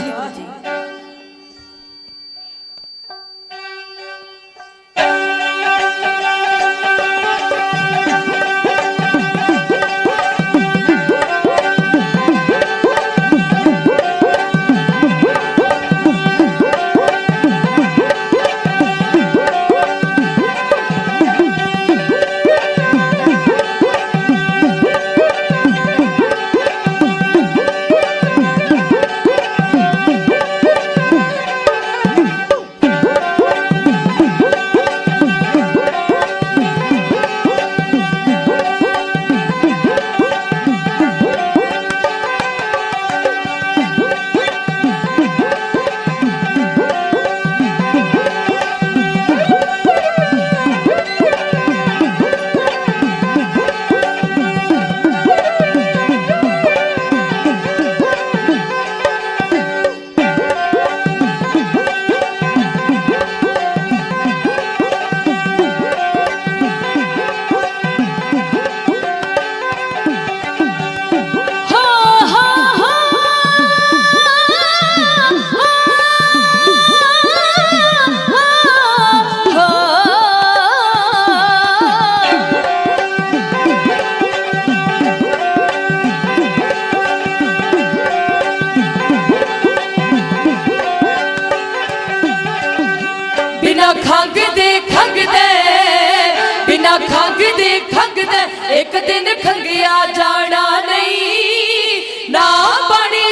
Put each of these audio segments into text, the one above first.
যায় ਬਿਨਾ ਖੰਗ ਦੇ ਖੰਗਦੇ ਬਿਨਾ ਖੰਗ ਦੇ ਖੰਗਦੇ ਇੱਕ ਦਿਨ ਖੰਗਿਆ ਜਾਣਾ ਨਹੀਂ, ਨਾ ਬਣੀ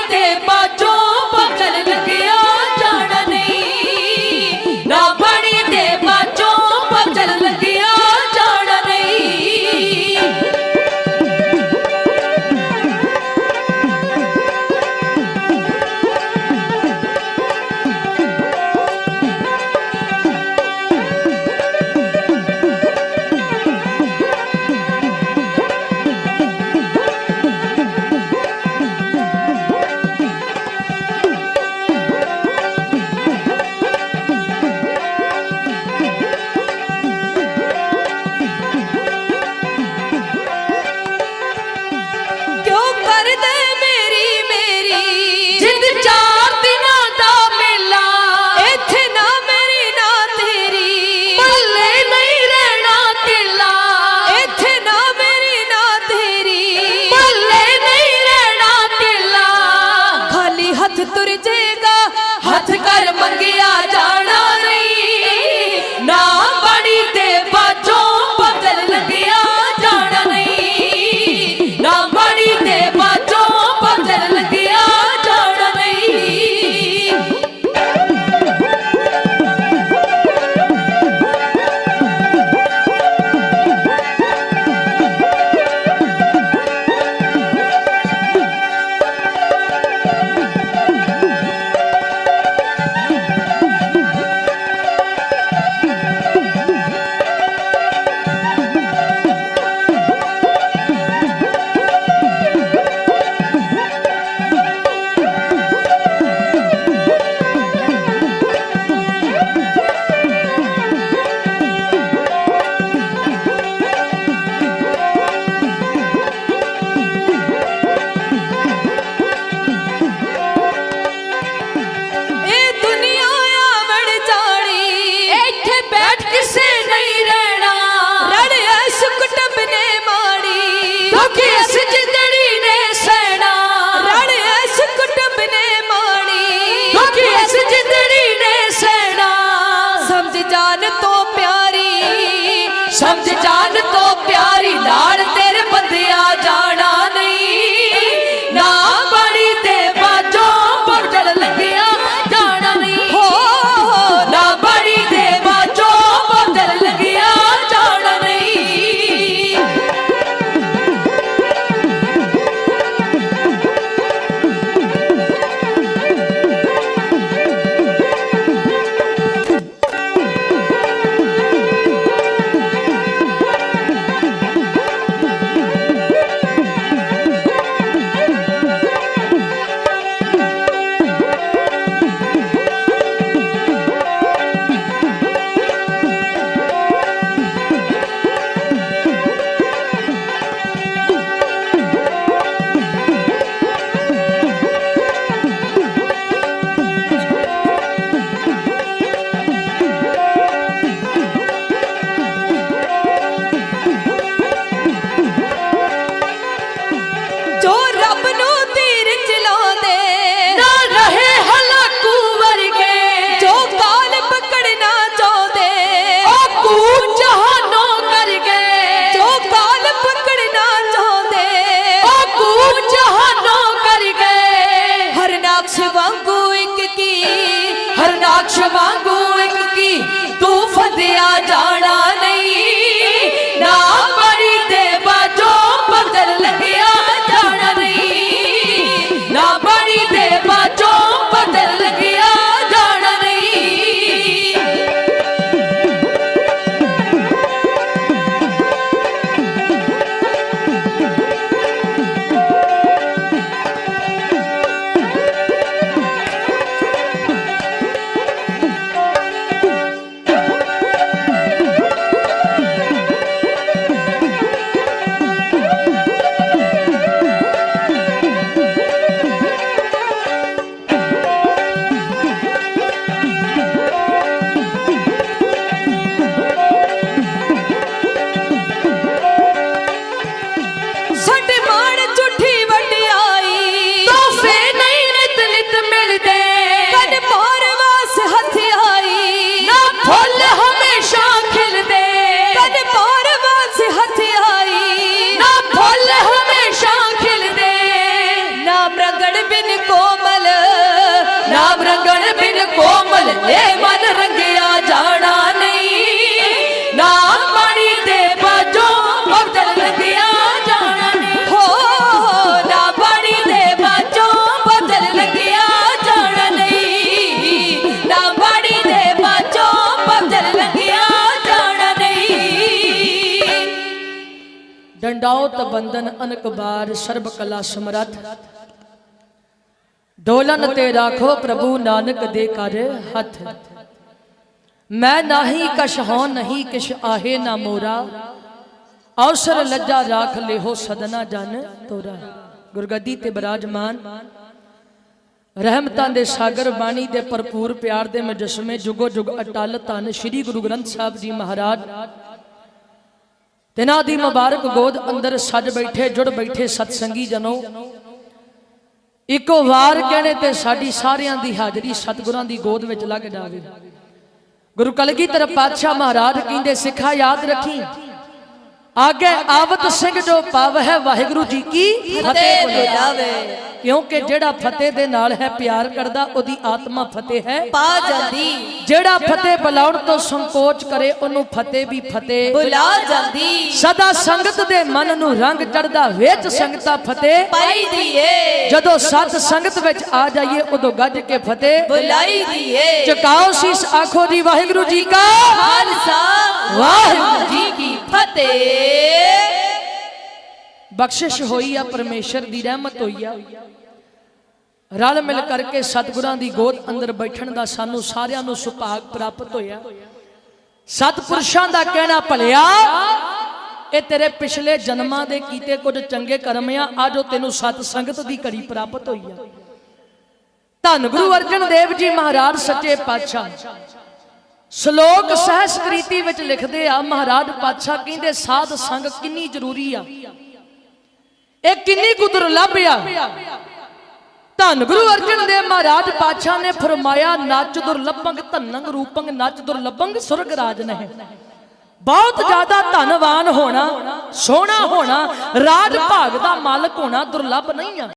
ਜਾਨ ਤੋਂ ਪਿਆਰੀ ਲਾਲ ਡੰਡਾਉਤ ਬੰਦਨ ਅਨਕ ਬਾਰ ਸਰਬ ਕਲਾ ਸਮਰੱਥ। ਡੋਲਨ ਤੇ ਰਾਖੋ ਪ੍ਰਭੂ ਨਾਨਕ ਦੇ ਕਰ ਹੱਥ। ਮੈਂ ਨਾਹੀ ਕਛ ਹੋ ਨਹੀਂ ਕਿਛ ਆਹੇ ਨਾ ਮੋਰਾ। ਅਵਸਰ ਲੱਜਾ ਰਾਖ ਲਿਹੋ ਸਦਨਾ ਜਨ ਤੋਰਾ। ਗੁਰਗੱਦੀ ਤੇ ਬਰਾਜਮਾਨ। ਰਹਿਮਤਾਂ ਦੇ ਸਾਗਰ ਬਾਣੀ ਦੇ ਭਰਪੂਰ ਪਿਆਰ ਦੇ ਮਜਸਮੇ ਜੁਗੋ ਜੁਗ ਅਟਲ ਧੰਨ ਸ੍ਰੀ ਗੁਰੂ ਗ੍ਰੰਥ ਸਾਹਿਬ ਜੀ ਮਹਾਰਾਜ। ਤਿਨਾਂ ਦੀ ਮੁਬਾਰਕ ਗੋਦ ਅੰਦਰ ਸੱਜ ਬੈਠੇ, ਜੁੜ ਬੈਠੇ ਸਤਸੰਗੀ ਜਨੋ। ਇੱਕੋ ਵਾਰ ਕਹਿਣੇ ਤੇ ਸਾਡੀ ਸਾਰਿਆਂ ਦੀ ਹਾਜ਼ਰੀ ਸਤਿਗੁਰਾਂ ਦੀ ਗੋਦ ਵਿੱਚ ਲੱਗ ਜਾਵੇ। ਗੁਰੂ ਕਲਗੀਧਰ ਪਾਤਸ਼ਾਹ ਮਹਾਰਾਜ ਕਹਿੰਦੇ, ਸਿੱਖਾ ਯਾਦ ਰੱਖੀ। ਆਗੇ ਆਵਤ ਸਿੰਘ ਜੋ ਪਾਵ ਹੈ ਵਾਹਿਗੁਰੂ ਜੀ ਕੀ ਫਤਿਹ ਬੁਲਾਵੇ ਕਿਉਂਕਿ ਜਿਹੜਾ ਫਤਿਹ ਦੇ ਨਾਲ ਹੈ ਪਿਆਰ ਕਰਦਾ ਉਹਦੀ ਆਤਮਾ ਫਤਿਹ ਹੈ। ਪਾ ਜਾਂਦੀ। ਜਿਹੜਾ ਫਤਿਹ ਬੁਲਾਉਣ ਤੋਂ ਸੰਕੋਚ ਕਰੇ ਉਹਨੂੰ ਫਤਿਹ ਵੀ ਫਤਿਹ। ਬੁਲਾ ਜਾਂਦੀ। ਸਦਾ ਸੰਗਤ ਦੇ ਮਨ ਨੂੰ ਰੰਗ ਚੜਦਾ ਵਿੱਚ ਸੰਗਤਾ ਫਤਿਹ ਪਾਈ ਦੀਏ। ਜਦੋਂ ਸਤ ਸੰਗਤ ਵਿੱਚ ਆ ਜਾਈਏ ਉਦੋਂ ਗੱਜ ਕੇ ਫਤਿਹ। ਬੁਲਾਈ ਦੀਏ। ਚਕਾਓ ਸੀਸ ਆਖੋ ਜੀ ਵਾਹਿਗੁਰੂ ਜੀ ਕਾ ਖਾਲਸਾ। ਵਾਹਿਗੁਰੂ ਫਤਿਹ ਬਖਸ਼ਿਸ਼ ਹੋਈ ਆ ਪਰਮੇਸ਼ਰ ਦੀ ਰਹਿਮਤ ਹੋਈ ਆ। ਰਲ ਮਿਲ ਕਰਕੇ ਸਤਿਗੁਰਾਂ ਦੀ ਗੋਦ ਅੰਦਰ ਬੈਠਣ ਦਾ ਸਾਨੂੰ ਸਾਰਿਆਂ ਨੂੰ ਸੁਭਾਗ ਪ੍ਰਾਪਤ ਹੋਇਆ। ਸਤਿਪੁਰਸ਼ਾਂ ਦਾ ਕਹਿਣਾ ਭਲਿਆ ਇਹ ਤੇਰੇ ਪਿਛਲੇ ਜਨਮਾਂ ਦੇ ਕੀਤੇ ਕੁਝ ਚੰਗੇ ਕਰਮ ਆ ਅੱਜ ਉਹ ਤੈਨੂੰ ਸਤ ਸੰਗਤ ਦੀ ਘੜੀ ਪ੍ਰਾਪਤ ਹੋਈ ਆ। ਧੰਨ ਗੁਰੂ ਅਰਜਨ ਦੇਵ ਜੀ ਮਹਾਰਾਜ ਸੱਚੇ ਪਾਤਸ਼ਾਹ। ਸ਼ਲੋਕ ਸਹਿਸਕ੍ਰੀਤੀ ਵਿੱਚ ਲਿਖਦੇ ਆ ਮਹਾਰਾਜ ਪਾਤਸ਼ਾਹ ਕਹਿੰਦੇ ਸਾਧ ਸੰਗ ਕਿੰਨੀ ਜ਼ਰੂਰੀ ਆ? ਇਹ ਕਿੰਨੀ ਕੁ ਦੁਰਲੱਭ ਆ ਧੰਨ ਗੁਰੂ ਅਰਜਨ ਦੇਵ ਮਹਾਰਾਜ ਪਾਤਸ਼ਾਹ ਨੇ ਫਰਮਾਇਆ ਨੱਚ ਦੁਰਲੱਭੰਗ ਧੰਨੰਗ ਰੂਪੰਗ ਨੱਚ ਦੁਰਲੱਭੰਗ ਸੁਰਗ ਰਾਜ ਨਹਿ। ਬਹੁਤ ਜ਼ਿਆਦਾ ਧਨਵਾਨ ਹੋਣਾ ਸੋਹਣਾ ਹੋਣਾ ਰਾਜ ਭਾਗ ਦਾ ਮਾਲਕ ਹੋਣਾ ਦੁਰਲੱਭ ਨਹੀਂ ਆ।